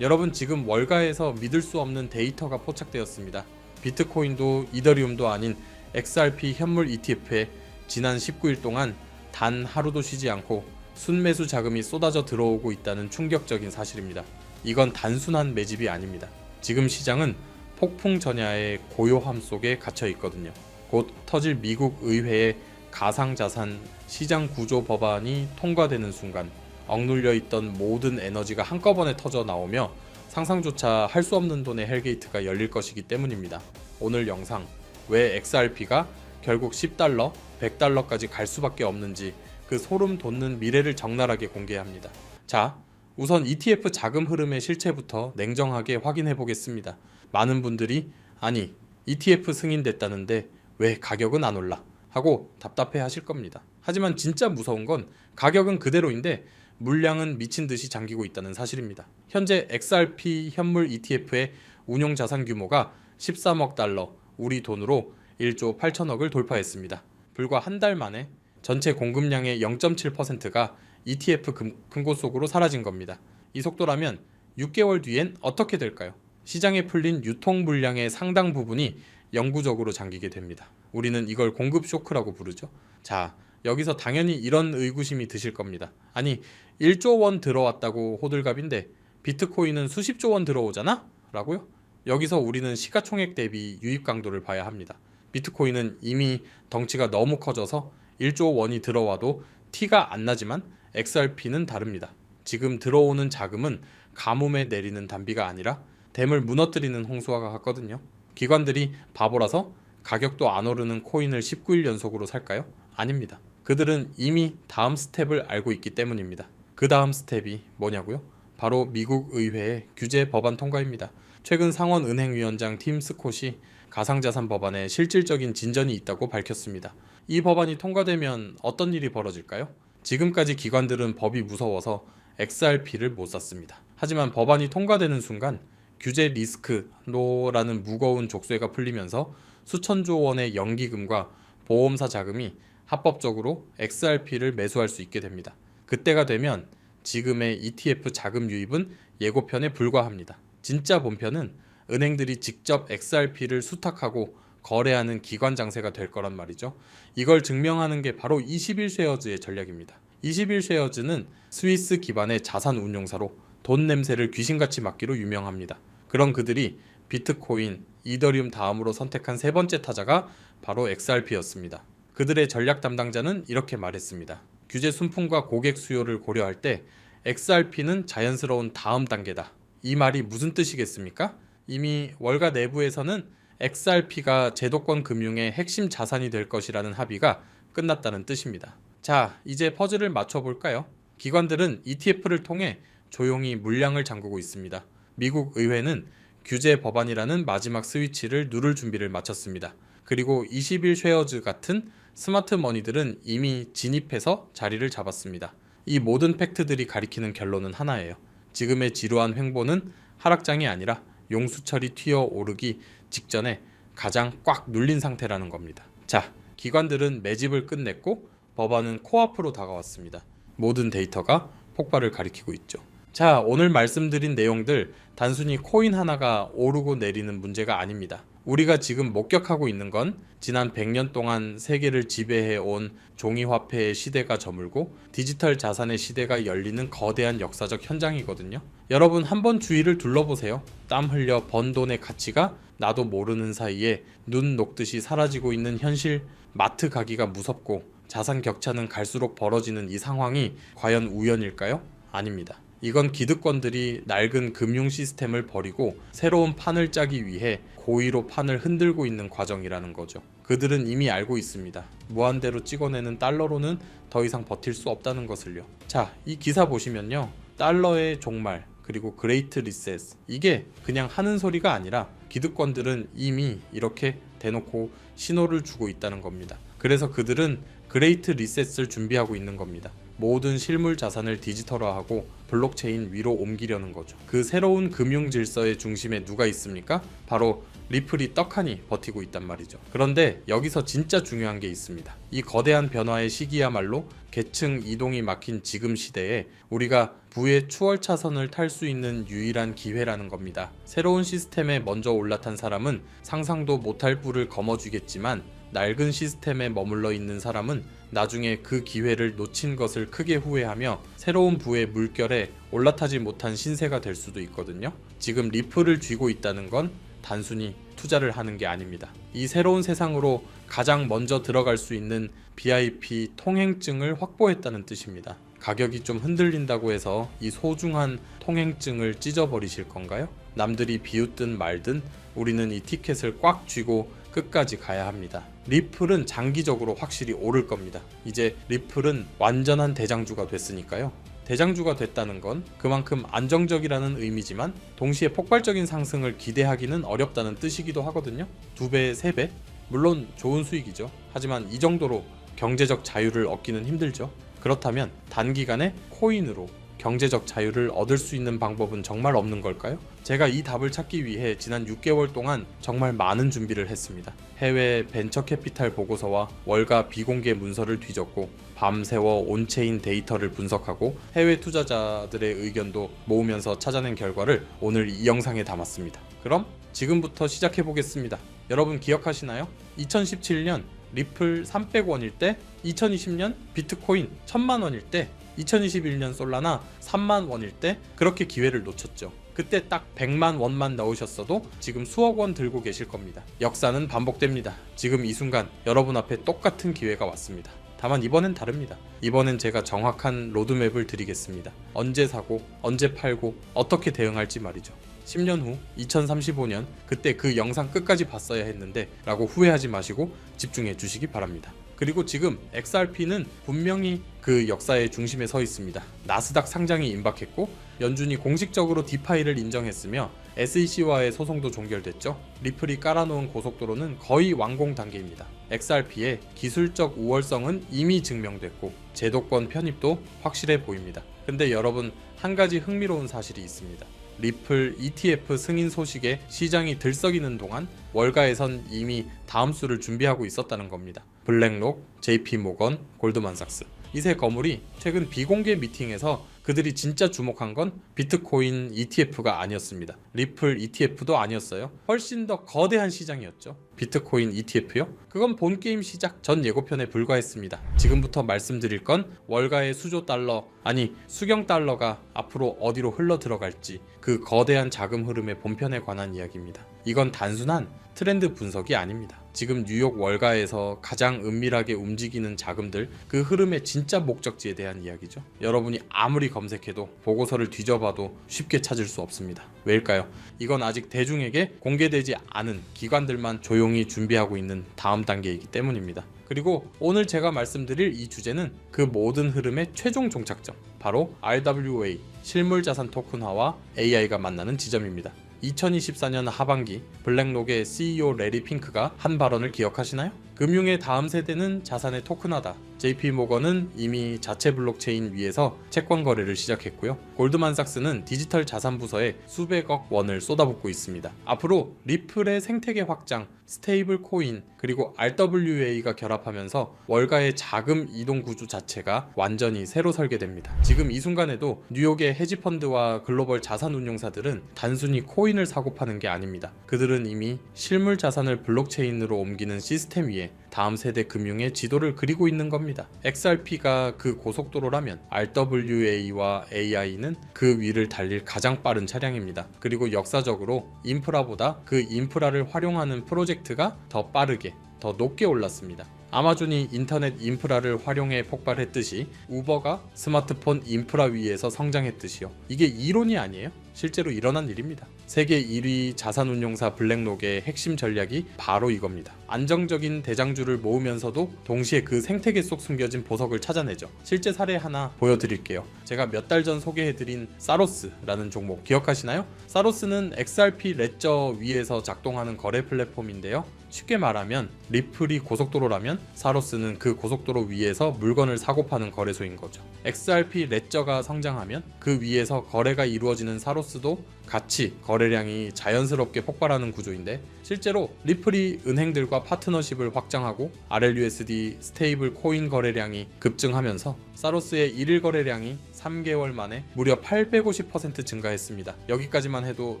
여러분 지금 월가에서 믿을 수 없는 데이터가 포착되었습니다. 비트코인도 이더리움도 아닌 XRP 현물 ETF에 지난 19일 동안 단 하루도 쉬지 않고 순매수 자금이 쏟아져 들어오고 있다는 충격적인 사실입니다. 이건 단순한 매집이 아닙니다. 지금 시장은 폭풍 전야의 고요함 속에 갇혀 있거든요. 곧 터질 미국 의회의 가상자산 시장 구조 법안이 통과되는 순간 억눌려 있던 모든 에너지가 한꺼번에 터져 나오며 상상조차 할 수 없는 돈의 헬게이트가 열릴 것이기 때문입니다. 오늘 영상 왜 XRP가 결국 10달러, 100달러까지 갈 수밖에 없는지 그 소름 돋는 미래를 적나라하게 공개합니다. 자, 우선 ETF 자금 흐름의 실체부터 냉정하게 확인해 보겠습니다. 많은 분들이 아니 ETF 승인됐다는데 왜 가격은 안 올라? 하고 답답해 하실 겁니다. 하지만 진짜 무서운 건 가격은 그대로인데 물량은 미친 듯이 잠기고 있다는 사실입니다. 현재 XRP 현물 ETF의 운용 자산 규모가 13억 달러, 우리 돈으로 1조 8천억을 돌파했습니다. 불과 한 달 만에 전체 공급량의 0.7%가 ETF 금, 금고 속으로 사라진 겁니다. 이 속도라면 6개월 뒤엔 어떻게 될까요? 시장에 풀린 유통 물량의 상당 부분이 영구적으로 잠기게 됩니다. 우리는 이걸 공급 쇼크라고 부르죠. 자, 여기서 당연히 이런 의구심이 드실 겁니다. 아니, 1조 원 들어왔다고 호들갑인데 비트코인은 수십조 원 들어오잖아? 라고요? 여기서 우리는 시가총액 대비 유입 강도를 봐야 합니다. 비트코인은 이미 덩치가 너무 커져서 1조 원이 들어와도 티가 안 나지만 XRP는 다릅니다. 지금 들어오는 자금은 가뭄에 내리는 단비가 아니라 댐을 무너뜨리는 홍수와 같거든요. 기관들이 바보라서 가격도 안 오르는 코인을 19일 연속으로 살까요? 아닙니다. 그들은 이미 다음 스텝을 알고 있기 때문입니다. 그 다음 스텝이 뭐냐고요? 바로 미국 의회의 규제 법안 통과입니다. 최근 상원 은행위원장 팀 스콧이 가상자산 법안에 실질적인 진전이 있다고 밝혔습니다. 이 법안이 통과되면 어떤 일이 벌어질까요? 지금까지 기관들은 법이 무서워서 XRP를 못 샀습니다. 하지만 법안이 통과되는 순간 규제 리스크노라는 무거운 족쇄가 풀리면서 수천조 원의 연기금과 보험사 자금이 합법적으로 XRP를 매수할 수 있게 됩니다. 그때가 되면 지금의 ETF 자금 유입은 예고편에 불과합니다. 진짜 본편은 은행들이 직접 XRP를 수탁하고 거래하는 기관 장세가 될 거란 말이죠. 이걸 증명하는 게 바로 21쉐어즈의 전략입니다. 21쉐어즈는 스위스 기반의 자산 운용사로 돈 냄새를 귀신같이 맡기로 유명합니다. 그런 그들이 비트코인, 이더리움 다음으로 선택한 세 번째 타자가 바로 XRP였습니다. 그들의 전략 담당자는 이렇게 말했습니다. 규제 순풍과 고객 수요를 고려할 때 XRP는 자연스러운 다음 단계다. 이 말이 무슨 뜻이겠습니까? 이미 월가 내부에서는 XRP가 제도권 금융의 핵심 자산이 될 것이라는 합의가 끝났다는 뜻입니다. 자, 이제 퍼즐을 맞춰볼까요? 기관들은 ETF를 통해 조용히 물량을 잠그고 있습니다. 미국 의회는 규제 법안이라는 마지막 스위치를 누를 준비를 마쳤습니다. 그리고 21 쉐어즈 같은 스마트 머니들은 이미 진입해서 자리를 잡았습니다. 이 모든 팩트들이 가리키는 결론은 하나예요. 지금의 지루한 횡보는 하락장이 아니라 용수철이 튀어 오르기 직전에 가장 꽉 눌린 상태라는 겁니다. 자, 기관들은 매집을 끝냈고 법안은 코앞으로 다가왔습니다. 모든 데이터가 폭발을 가리키고 있죠. 자, 오늘 말씀드린 내용들 단순히 코인 하나가 오르고 내리는 문제가 아닙니다. 우리가 지금 목격하고 있는 건 지난 100년 동안 세계를 지배해 온 종이화폐의 시대가 저물고 디지털 자산의 시대가 열리는 거대한 역사적 현장이거든요. 여러분 한번 주위를 둘러보세요. 땀 흘려 번 돈의 가치가 나도 모르는 사이에 눈 녹듯이 사라지고 있는 현실, 마트 가기가 무섭고 자산 격차는 갈수록 벌어지는 이 상황이 과연 우연일까요? 아닙니다. 이건 기득권들이 낡은 금융 시스템을 버리고 새로운 판을 짜기 위해 고의로 판을 흔들고 있는 과정이라는 거죠. 그들은 이미 알고 있습니다. 무한대로 찍어내는 달러로는 더 이상 버틸 수 없다는 것을요. 자, 이 기사 보시면요. 달러의 종말, 그리고 그레이트 리셋. 이게 그냥 하는 소리가 아니라 기득권들은 이미 이렇게 대놓고 신호를 주고 있다는 겁니다. 그래서 그들은 그레이트 리셋을 준비하고 있는 겁니다. 모든 실물 자산을 디지털화하고 블록체인 위로 옮기려는 거죠. 그 새로운 금융 질서의 중심에 누가 있습니까? 바로 리플이 떡하니 버티고 있단 말이죠. 그런데 여기서 진짜 중요한 게 있습니다. 이 거대한 변화의 시기야말로 계층 이동이 막힌 지금 시대에 우리가 부의 추월 차선을 탈 수 있는 유일한 기회라는 겁니다. 새로운 시스템에 먼저 올라탄 사람은 상상도 못할 뿔을 거머쥐겠지만 낡은 시스템에 머물러 있는 사람은 나중에 그 기회를 놓친 것을 크게 후회하며 새로운 부의 물결에 올라타지 못한 신세가 될 수도 있거든요. 지금 리플을 쥐고 있다는 건 단순히 투자를 하는 게 아닙니다. 이 새로운 세상으로 가장 먼저 들어갈 수 있는 BIP 통행증을 확보했다는 뜻입니다. 가격이 좀 흔들린다고 해서 이 소중한 통행증을 찢어버리실 건가요? 남들이 비웃든 말든 우리는 이 티켓을 꽉 쥐고 끝까지 가야 합니다. 리플은 장기적으로 확실히 오를 겁니다. 이제 리플은 완전한 대장주가 됐으니까요. 대장주가 됐다는 건 그만큼 안정적이라는 의미지만 동시에 폭발적인 상승을 기대하기는 어렵다는 뜻이기도 하거든요. 두 배, 세 배? 물론 좋은 수익이죠. 하지만 이 정도로 경제적 자유를 얻기는 힘들죠. 그렇다면 단기간에 코인으로 경제적 자유를 얻을 수 있는 방법은 정말 없는 걸까요? 제가 이 답을 찾기 위해 지난 6개월 동안 정말 많은 준비를 했습니다. 해외 벤처 캐피탈 보고서와 월가 비공개 문서를 뒤졌고 밤새워 온체인 데이터를 분석하고 해외 투자자들의 의견도 모으면서 찾아낸 결과를 오늘 이 영상에 담았습니다. 그럼 지금부터 시작해 보겠습니다. 여러분 기억하시나요? 2017년 리플 300원일 때, 2020년 비트코인 1000만 원일 때, 2021년 솔라나 3만 원일 때 그렇게 기회를 놓쳤죠. 그때 딱 100만 원만 넣으셨어도 지금 수억 원 들고 계실 겁니다. 역사는 반복됩니다. 지금 이 순간 여러분 앞에 똑같은 기회가 왔습니다. 다만 이번엔 다릅니다. 이번엔 제가 정확한 로드맵을 드리겠습니다. 언제 사고, 언제 팔고, 어떻게 대응할지 말이죠. 10년 후 2035년 그때 그 영상 끝까지 봤어야 했는데 라고 후회하지 마시고 집중해 주시기 바랍니다. 그리고 지금 XRP는 분명히 그 역사의 중심에 서 있습니다. 나스닥 상장이 임박했고 연준이 공식적으로 디파이를 인정했으며 SEC와의 소송도 종결됐죠. 리플이 깔아놓은 고속도로는 거의 완공 단계입니다. XRP의 기술적 우월성은 이미 증명됐고 제도권 편입도 확실해 보입니다. 근데 여러분 한 가지 흥미로운 사실이 있습니다. 리플 ETF 승인 소식에 시장이 들썩이는 동안 월가에선 이미 다음 수를 준비하고 있었다는 겁니다. 블랙록, JP 모건, 골드만삭스 이세 거물이 최근 비공개 미팅에서 그들이 진짜 주목한 건 비트코인 ETF가 아니었습니다. 리플 ETF도 아니었어요. 훨씬 더 거대한 시장이었죠. 비트코인 ETF요? 그건 본 게임 시작 전 예고편에 불과했습니다. 지금부터 말씀드릴 건 월가의 수조 달러, 아니 수경 달러가 앞으로 어디로 흘러 들어갈지 그 거대한 자금 흐름의 본편에 관한 이야기입니다. 이건 단순한 트렌드 분석이 아닙니다. 지금 뉴욕 월가에서 가장 은밀하게 움직이는 자금들 그 흐름의 진짜 목적지에 대한 이야기죠. 여러분이 아무리 검색해도 보고서를 뒤져봐도 쉽게 찾을 수 없습니다. 왜일까요? 이건 아직 대중에게 공개되지 않은 기관들만 조용히 준비하고 있는 다음 단계이기 때문입니다. 그리고 오늘 제가 말씀드릴 이 주제는 그 모든 흐름의 최종 종착점, 바로 RWA 실물 자산 토큰화와 AI가 만나는 지점입니다. 2024년 하반기 블랙록의 CEO 레리 핑크가 한 발언을 기억하시나요? 금융의 다음 세대는 자산의 토큰화다. JP 모건은 이미 자체 블록체인 위에서 채권 거래를 시작했고요. 골드만삭스는 디지털 자산 부서에 수백억 원을 쏟아붓고 있습니다. 앞으로 리플의 생태계 확장, 스테이블 코인, 그리고 RWA가 결합하면서 월가의 자금 이동 구조 자체가 완전히 새로 설계됩니다. 지금 이 순간에도 뉴욕의 헤지펀드와 글로벌 자산 운용사들은 단순히 코인을 사고 파는 게 아닙니다. 그들은 이미 실물 자산을 블록체인으로 옮기는 시스템 위에 다음 세대 금융의 지도를 그리고 있는 겁니다. XRP가 그 고속도로라면 RWA와 AI는 그 위를 달릴 가장 빠른 차량입니다. 그리고 역사적으로 인프라보다 그 인프라를 활용하는 프로젝트가 더 빠르게 더 높게 올랐습니다. 아마존이 인터넷 인프라를 활용해 폭발했듯이 우버가 스마트폰 인프라 위에서 성장했듯이요. 이게 이론이 아니에요. 실제로 일어난 일입니다. 세계 1위 자산운용사 블랙록의 핵심 전략이 바로 이겁니다. 안정적인 대장주를 모으면서도 동시에 그 생태계 속 숨겨진 보석을 찾아내죠. 실제 사례 하나 보여드릴게요. 제가 몇 달 전 소개해드린 사로스라는 종목 기억하시나요? 사로스는 XRP 레저 위에서 작동하는 거래 플랫폼인데요. 쉽게 말하면 리플이 고속도로라면 사로스는 그 고속도로 위에서 물건을 사고 파는 거래소인 거죠. XRP 레저가 성장하면 그 위에서 거래가 이루어지는 사로스도 같이 거래량이 자연스럽게 폭발하는 구조인데 실제로 리플이 은행들과 파트너십을 확장하고 RLUSD 스테이블 코인 거래량이 급증하면서 사로스의 일일 거래량이 3개월 만에 무려 850% 증가했습니다. 여기까지만 해도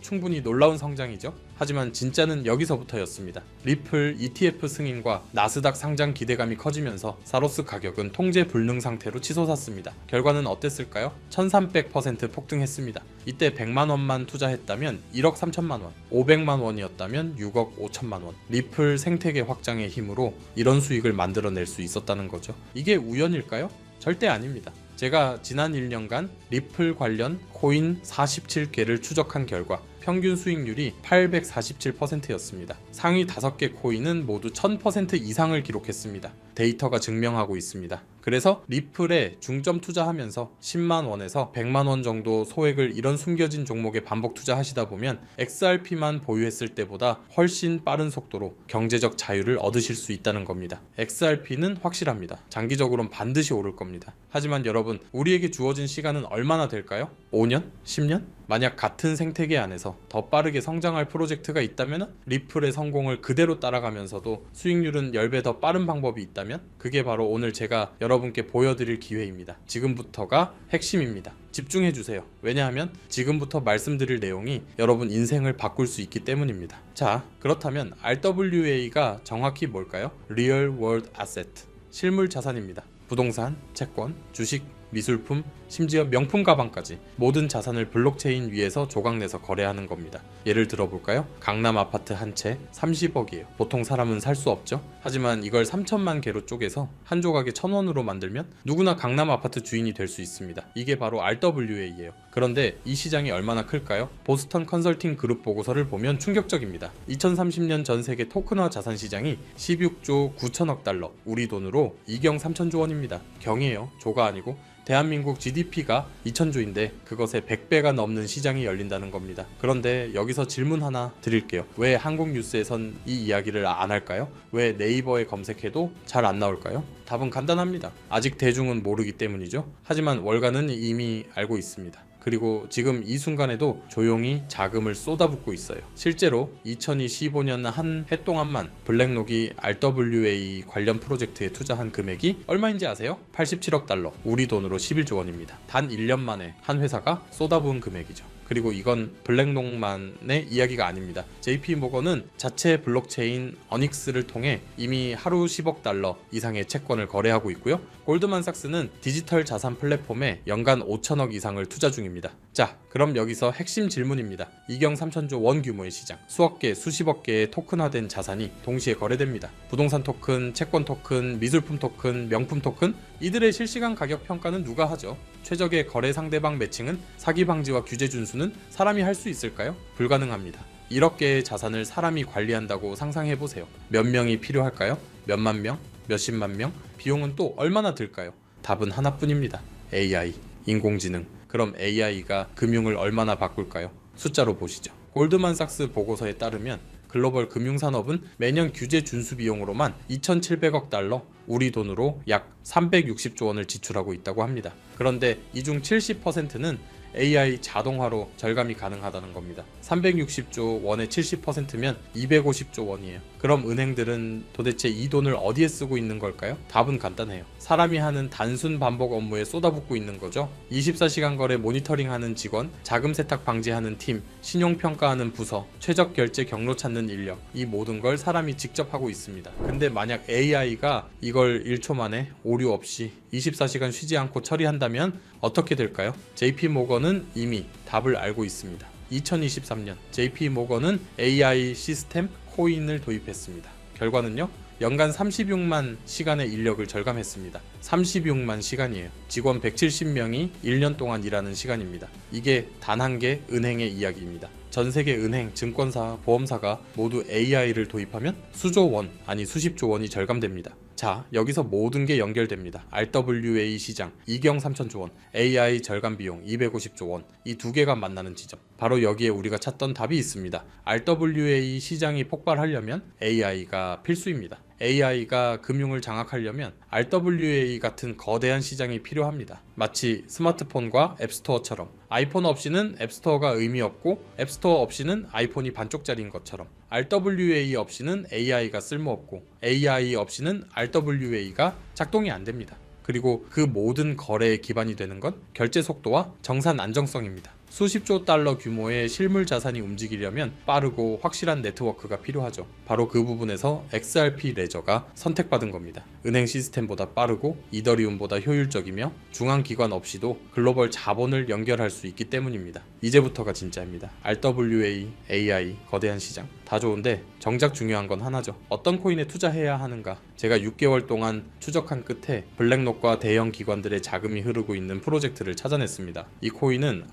충분히 놀라운 성장이죠. 하지만 진짜는 여기서부터였습니다. 리플 ETF 승인과 나스닥 상장 기대감이 커지면서 사로스 가격은 통제 불능 상태로 치솟았습니다. 결과는 어땠을까요? 1300% 폭등했습니다. 이때 100만 원만 투자했다면 1억 3천만 원, 500만 원이었다면 6억 5천만 원. 리플 생태계 확장의 힘으로 이런 수익을 만들어낼 수 있었다는 거죠. 이게 우연일까요? 절대 아닙니다. 제가 지난 1년간 리플 관련 코인 47개를 추적한 결과 평균 수익률이 847%였습니다. 상위 5개 코인은 모두 1000% 이상을 기록했습니다. 데이터가 증명하고 있습니다. 그래서 리플에 중점 투자하면서 10만 원에서 100만 원 정도 소액을 이런 숨겨진 종목에 반복 투자하시다 보면 XRP만 보유했을 때보다 훨씬 빠른 속도로 경제적 자유를 얻으실 수 있다는 겁니다. XRP는 확실합니다. 장기적으로는 반드시 오를 겁니다. 하지만 여러분, 우리에게 주어진 시간은 얼마나 될까요? 5년? 10년? 만약 같은 생태계 안에서 더 빠르게 성장할 프로젝트가 있다면 리플의 성공을 그대로 따라가면서도 수익률은 10배 더 빠른 방법이 있다면 그게 바로 오늘 제가 여러분께 보여드릴 기회입니다. 지금부터가 핵심입니다. 집중해 주세요. 왜냐하면 지금부터 말씀드릴 내용이 여러분 인생을 바꿀 수 있기 때문입니다. 자, 그렇다면 RWA가 정확히 뭘까요? Real World Asset. 실물 자산입니다. 부동산, 채권, 주식, 미술품, 심지어 명품 가방까지 모든 자산을 블록체인 위에서 조각내서 거래하는 겁니다. 예를 들어볼까요? 강남 아파트 한 채 30억이에요. 보통 사람은 살 수 없죠? 하지만 이걸 3천만 개로 쪼개서 한 조각에 1000원으로 만들면 누구나 강남 아파트 주인이 될 수 있습니다. 이게 바로 RWA예요. 그런데 이 시장이 얼마나 클까요? 보스턴 컨설팅 그룹 보고서를 보면 충격적입니다. 2030년 전 세계 토큰화 자산 시장이 16조 9천억 달러, 우리 돈으로 2경 3천조 원입니다. 경이에요. 조가 아니고 대한민국 GDP 가 2천조인데 그것의 100배가 넘는 시장이 열린다는 겁니다. 그런데 여기서 질문 하나 드릴게요. 왜 한국 뉴스에선 이 이야기를 안 할까요? 왜 네이버에 검색해도 잘 안 나올까요? 답은 간단합니다. 아직 대중은 모르기 때문이죠. 하지만 월가는 이미 알고 있습니다. 그리고 지금 이 순간에도 조용히 자금을 쏟아붓고 있어요. 실제로 2025년 한 해 동안만 블랙록이 RWA 관련 프로젝트에 투자한 금액이 얼마인지 아세요? 87억 달러, 우리 돈으로 11조 원입니다. 단 1년 만에 한 회사가 쏟아부은 금액이죠. 그리고 이건 블랙록만의 이야기가 아닙니다. JP 모건은 자체 블록체인 어닉스를 통해 이미 하루 10억 달러 이상의 채권을 거래하고 있고요. 골드만삭스는 디지털 자산 플랫폼에 연간 5천억 이상을 투자 중입니다. 자, 그럼 여기서 핵심 질문입니다. 이경 3천조 원 규모의 시장, 수억 개, 수십억 개의 토큰화된 자산이 동시에 거래됩니다. 부동산 토큰, 채권 토큰, 미술품 토큰, 명품 토큰 이들의 실시간 가격 평가는 누가 하죠? 최적의 거래 상대방 매칭은 사기 방지와 규제 준수 는 사람이 할 수 있을까요? 불가능합니다. 1억 개의 자산을 사람이 관리한다고 상상해 보세요. 몇 명이 필요할까요? 몇만 명? 몇십만 명? 비용은 또 얼마나 들까요? 답은 하나뿐입니다. AI, 인공지능. 그럼 AI가 금융을 얼마나 바꿀까요? 숫자로 보시죠. 골드만삭스 보고서에 따르면 글로벌 금융산업은 매년 규제 준수 비용으로만 2,700억 달러, 우리 돈으로 약 360조 원을 지출하고 있다고 합니다. 그런데 이 중 70%는 AI 자동화로 절감이 가능하다는 겁니다. 360조 원의 70%면 250조 원이에요. 그럼 은행들은 도대체 이 돈을 어디에 쓰고 있는 걸까요? 답은 간단해요. 사람이 하는 단순 반복 업무에 쏟아붓고 있는 거죠. 24시간 거래 모니터링하는 직원, 자금 세탁 방지하는 팀, 신용 평가하는 부서, 최적 결제 경로 찾는 인력, 이 모든 걸 사람이 직접 하고 있습니다. 근데 만약 AI가 이걸 1초 만에 오류 없이 24시간 쉬지 않고 처리한다면 어떻게 될까요? JP 모건은 이미 답을 알고 있습니다. 2023년 JP 모건은 AI 시스템 코인을 도입했습니다. 결과는요? 연간 36만 시간의 인력을 절감했습니다. 36만 시간이에요. 직원 170명이 1년 동안 일하는 시간입니다. 이게 단 한 개 은행의 이야기입니다. 전 세계 은행, 증권사, 보험사가 모두 AI를 도입하면 수조 원, 아니 수십조 원이 절감됩니다. 자, 여기서 모든 게 연결됩니다. RWA 시장 2경 3천조 원, AI 절감 비용 250조 원, 이 두 개가 만나는 지점. 바로 여기에 우리가 찾던 답이 있습니다. RWA 시장이 폭발하려면 AI가 필수입니다. AI가 금융을 장악하려면 RWA 같은 거대한 시장이 필요합니다. 마치 스마트폰과 앱스토어처럼 아이폰 없이는 앱스토어가 의미 없고 앱스토어 없이는 아이폰이 반쪽짜리인 것처럼 RWA 없이는 AI가 쓸모없고 AI 없이는 RWA가 작동이 안 됩니다. 그리고 그 모든 거래의 기반이 되는 건 결제 속도와 정산 안정성입니다. 수십조 달러 규모의 실물 자산이 움직이려면 빠르고 확실한 네트워크가 필요하죠. 바로 그 부분에서 XRP 레저가 선택받은 겁니다. 은행 시스템보다 빠르고 이더리움보다 효율적이며 중앙기관 없이도 글로벌 자본을 연결할 수 있기 때문입니다. 이제부터가 진짜입니다. RWA, AI, 거대한 시장 다 좋은데 정작 중요한 건 하나죠. 어떤 코인에 투자해야 하는가? 제가 6개월 동안 추적한 끝에 블랙록과 대형 기관들의 자금이 흐르고 있는 프로젝트를 찾아냈습니다. 이 코인은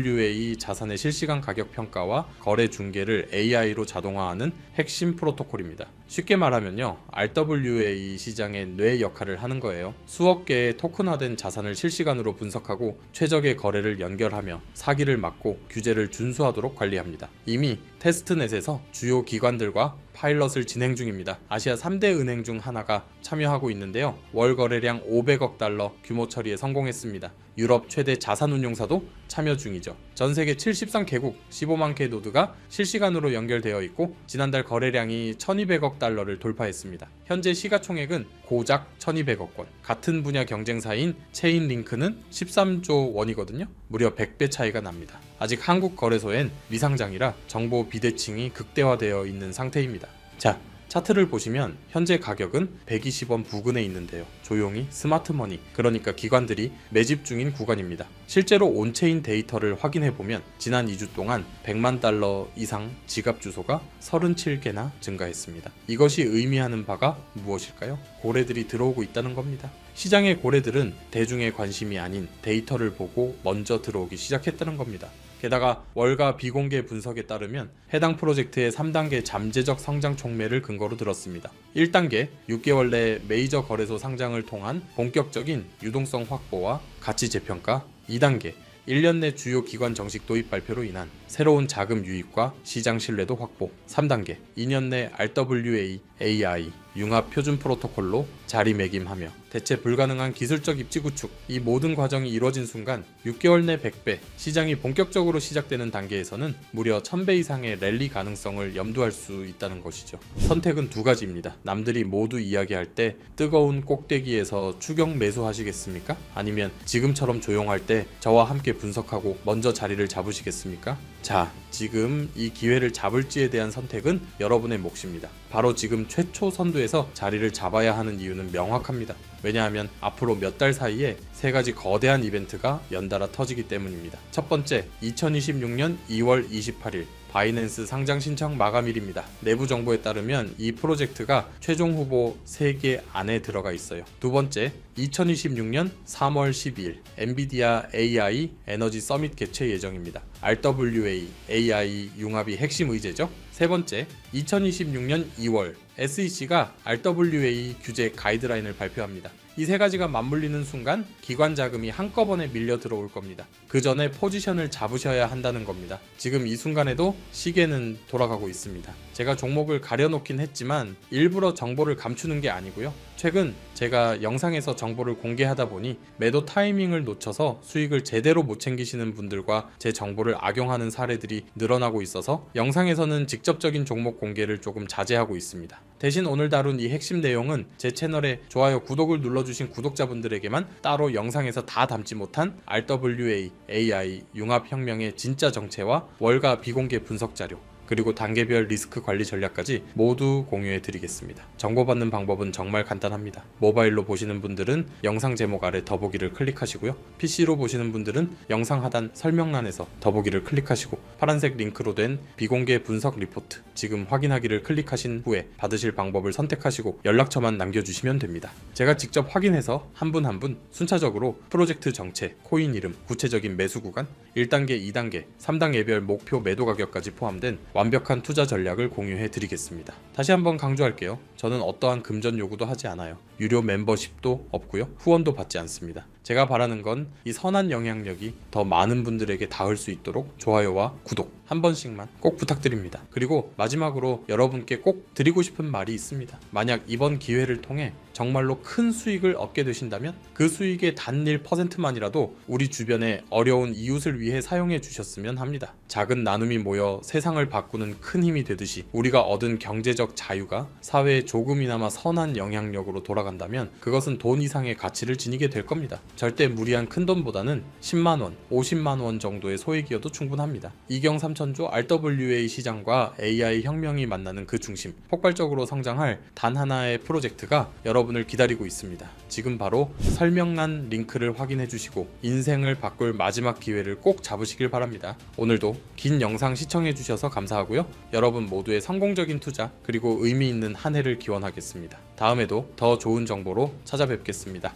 RWA 자산의 실시간 가격 평가와 거래 중계를 AI로 자동화하는 핵심 프로토콜입니다. 쉽게 말하면요. RWA 시장의 뇌 역할을 하는 거예요. 수억 개의 토큰화된 자산을 실시간으로 분석하고 최적의 거래를 연결하며 사기를 막고 규제를 준수하도록 관리합니다. 이미 테스트넷에서 주요 기관들과 파일럿을 진행 중입니다. 아시아 3대 은행 중 하나가 참여하고 있는데요. 월 거래량 500억 달러 규모 처리에 성공했습니다. 유럽 최대 자산운용사도 참여 중이죠. 전 세계 73개국 15만 개 노드가 실시간으로 연결되어 있고 지난달 거래량이 1200억 달러를 돌파했습니다. 현재 시가총액은 고작 1200억 원. 같은 분야 경쟁사인 체인 링크는 13조 원이거든요. 무려 100배 차이가 납니다. 아직 한국 거래소엔 미상장이라 정보 비대칭이 극대화되어 있는 상태입니다. 자, 차트를 보시면 현재 가격은 120원 부근에 있는데요. 조용히 스마트머니, 그러니까 기관들이 매집 중인 구간입니다. 실제로 온체인 데이터를 확인해 보면 지난 2주 동안 100만 달러 이상 지갑 주소가 37개나 증가했습니다. 이것이 의미하는 바가 무엇일까요? 고래들이 들어오고 있다는 겁니다. 시장의 고래들은 대중의 관심이 아닌 데이터를 보고 먼저 들어오기 시작했다는 겁니다. 게다가 월가 비공개 분석에 따르면 해당 프로젝트의 3단계 잠재적 성장 촉매를 근거로 들었습니다. 1단계 6개월 내 메이저 거래소 상장을 통한 본격적인 유동성 확보와 가치 재평가. 2단계 1년 내 주요 기관 정식 도입 발표로 인한 새로운 자금 유입과 시장 신뢰도 확보. 3단계 2년 내 RWA, AI, 융합 표준 프로토콜로 자리매김하며 대체 불가능한 기술적 입지 구축 이 모든 과정이 이루어진 순간 6개월 내 100배 시장이 본격적으로 시작되는 단계에서는 무려 1000배 이상의 랠리 가능성을 염두할 수 있다는 것이죠. 선택은 두 가지입니다. 남들이 모두 이야기할 때 뜨거운 꼭대기에서 추격 매수하시겠습니까? 아니면 지금처럼 조용할 때 저와 함께 분석하고 먼저 자리를 잡으시겠습니까? 자, 지금 이 기회를 잡을지에 대한 선택은 여러분의 몫입니다. 바로 지금 최초 선두 에서 자리를 잡아야 하는 이유는 명확합니다. 왜냐하면 앞으로 몇 달 사이에 세 가지 거대한 이벤트가 연달아 터지기 때문입니다. 첫 번째, 2026년 2월 28일 바이낸스 상장 신청 마감일입니다. 내부 정보에 따르면 이 프로젝트가 최종 후보 3개 안에 들어가 있어요. 두 번째, 2026년 3월 12일 엔비디아 AI 에너지 서밋 개최 예정입니다. RWA, AI 융합이 핵심 의제죠. 세 번째, 2026년 2월 SEC가 RWA 규제 가이드라인을 발표합니다. 이 세 가지가 맞물리는 순간 기관 자금이 한꺼번에 밀려 들어올 겁니다. 그 전에 포지션을 잡으셔야 한다는 겁니다. 지금 이 순간에도 시계는 돌아가고 있습니다. 제가 종목을 가려놓긴 했지만 일부러 정보를 감추는 게 아니고요. 최근 제가 영상에서 정보를 공개하다 보니 매도 타이밍을 놓쳐서 수익을 제대로 못 챙기시는 분들과 제 정보를 악용하는 사례들이 늘어나고 있어서 영상에서는 직접적인 종목 공개를 조금 자제하고 있습니다. 대신 오늘 다룬 이 핵심 내용은 제 채널에 좋아요, 구독을 눌러주신 구독자분들에게만 따로 영상에서 다 담지 못한 RWA, AI, 융합혁명의 진짜 정체와 월가 비공개 분석 자료, 그리고 단계별 리스크 관리 전략까지 모두 공유해 드리겠습니다. 정보받는 방법은 정말 간단합니다. 모바일로 보시는 분들은 영상 제목 아래 더보기를 클릭하시고요. PC로 보시는 분들은 영상 하단 설명란에서 더보기를 클릭하시고 파란색 링크로 된 비공개 분석 리포트 지금 확인하기를 클릭하신 후에 받으실 방법을 선택하시고 연락처만 남겨주시면 됩니다. 제가 직접 확인해서 한 분 한분 순차적으로 프로젝트 정체, 코인 이름, 구체적인 매수 구간, 1단계, 2단계, 3단 예별 목표 매도 가격까지 포함된 완벽한 투자 전략을 공유해 드리겠습니다. 다시 한번 강조할게요. 저는 어떠한 금전 요구도 하지 않아요. 유료 멤버십도 없고요. 후원도 받지 않습니다. 제가 바라는 건 이 선한 영향력이 더 많은 분들에게 닿을 수 있도록 좋아요와 구독 한 번씩만 꼭 부탁드립니다. 그리고 마지막으로 여러분께 꼭 드리고 싶은 말이 있습니다. 만약 이번 기회를 통해 정말로 큰 수익을 얻게 되신다면 그 수익의 단 1%만이라도 우리 주변의 어려운 이웃을 위해 사용해 주셨으면 합니다. 작은 나눔이 모여 세상을 바꾸는 큰 힘이 되듯이 우리가 얻은 경제적 자유가 사회에 조금이나마 선한 영향력으로 돌아간다면 그것은 돈 이상의 가치를 지니게 될 겁니다. 절대 무리한 큰 돈보다는 10만 원, 50만 원 정도의 소액이어도 충분합니다. 이경 삼천조 RWA 시장과 AI 혁명이 만나는 그 중심, 폭발적으로 성장할 단 하나의 프로젝트가 여러분을 기다리고 있습니다. 지금 바로 설명란 링크를 확인해 주시고 인생을 바꿀 마지막 기회를 꼭 잡으시길 바랍니다. 오늘도 긴 영상 시청해 주셔서 감사하고요. 여러분 모두의 성공적인 투자 그리고 의미 있는 한 해를 기원하겠습니다. 다음에도 더 좋은 정보로 찾아뵙겠습니다.